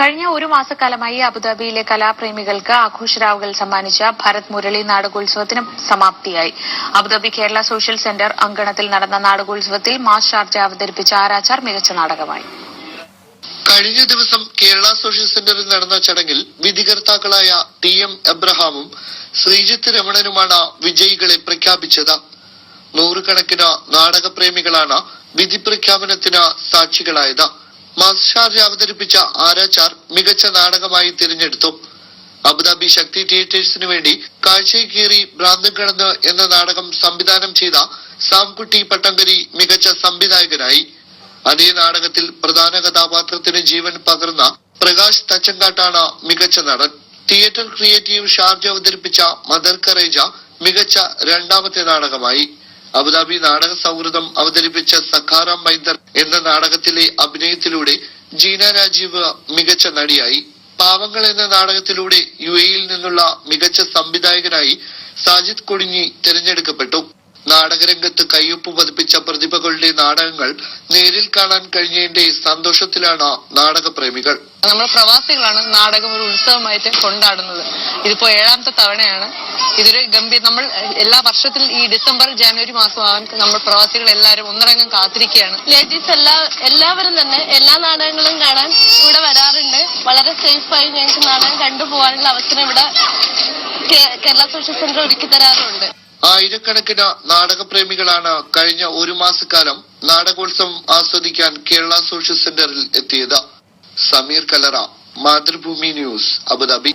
കഴിഞ്ഞ ഒരു മാസക്കാലമായി അബുദാബിയിലെ കലാപ്രേമികൾക്ക് ആഘോഷരാവുകൾ സമ്മാനിച്ച ഭരത് മുരളി നാടകോത്സവത്തിന് സമാപ്തിയായി. Abu Dhabi Kerala social centre അങ്കണത്തിൽ നടന്ന നാടകോത്സവത്തിൽ മാസ് ചാർജ് അവതരിപ്പിച്ച ആരാച്ചാർ മികച്ച നാടകമായി. കഴിഞ്ഞ ദിവസം കേരള സോഷ്യൽ സെന്ററിൽ നടന്ന ചടങ്ങിൽ വിധികർത്താക്കളായ ടി എം എബ്രഹാമും ശ്രീജിത്ത് രമണനുമാണ് വിജയികളെ പ്രഖ്യാപിച്ചത്. നൂറുകണക്കിന് നാടകപ്രേമികളാണ് വിധി പ്രഖ്യാപനത്തിന് സാക്ഷികളായത്. മാസ്ഷാർജ അവതരിപ്പിച്ച ആരാച്ചാർ മികച്ച നാടകമായി തിരഞ്ഞെടുത്തു. അബുദാബി ശക്തി തിയേറ്റേഴ്സിനു വേണ്ടി കാഴ്ചയിൽ കീറി ഭ്രാന്തം കടന്ന് എന്ന നാടകം സംവിധാനം ചെയ്ത സാംകുട്ടി പട്ടങ്കരി മികച്ച സംവിധായകനായി. അതേ നാടകത്തിൽ പ്രധാന കഥാപാത്രത്തിന് ജീവൻ പകർന്ന പ്രകാശ് തച്ചങ്കാട്ടാണ് മികച്ച നടൻ. തിയേറ്റർ ക്രിയേറ്റീവ് ഷാർജ അവതരിപ്പിച്ച മദർ കറേജ മികച്ച രണ്ടാമത്തെ നാടകമായി. അബുദാബി നാടക സൗഹൃദം അവതരിപ്പിച്ച സഖാറാം മൈന്ദർ എന്ന നാടകത്തിലെ അഭിനയത്തിലൂടെ ജീന രാജീവ് മികച്ച നടിയായി. പാവങ്ങൾ എന്ന നാടകത്തിലൂടെ യു എയിൽ നിന്നുള്ള മികച്ച സംവിധായകനായി സാജിദ് കൊടിഞ്ഞി തിരഞ്ഞെടുക്കപ്പെട്ടു. നാടകരംഗത്ത് കയ്യൊപ്പ് പതിപ്പിച്ച പ്രതിഭകളുടെ നാടകങ്ങൾ നേരിൽ കാണാൻ കഴിഞ്ഞതിന്റെ സന്തോഷത്തിലാണ് നാടകപ്രേമികൾ. നമ്മൾ പ്രവാസികളാണ് നാടകം ഒരു ഉത്സവമായിട്ട് കൊണ്ടാടുന്നത്. ഇതിപ്പോ ഏഴാമത്തെ തവണയാണ്. ഇതൊരു ഗംഭീര നമ്മൾ എല്ലാ വർഷത്തിൽ ഈ ഡിസംബർ ജനുവരി മാസമാകാൻ നമ്മൾ പ്രവാസികൾ എല്ലാവരും ഒന്നടങ്കം കാത്തിരിക്കുകയാണ്. ലേഡീസ് എല്ലാ എല്ലാവരും തന്നെ എല്ലാ നാടകങ്ങളും കാണാൻ ഇവിടെ വരാറുണ്ട്. വളരെ സേഫായി ഞങ്ങൾക്ക് നാടകം കണ്ടുപോകാനുള്ള അവസരം ഇവിടെ കേരള സോഷ്യൽ സെന്റർ ഒരുക്കി തരാറുണ്ട്. ആയിരക്കണക്കിന് നാടകപ്രേമികളാണ് കഴിഞ്ഞ ഒരു മാസക്കാലം നാടകോത്സവം ആസ്വദിക്കാൻ കേരള സോഷ്യൽ സെന്ററിൽ എത്തിയത്. Sameer Kalara Mathrubhumi news Abu Dhabi.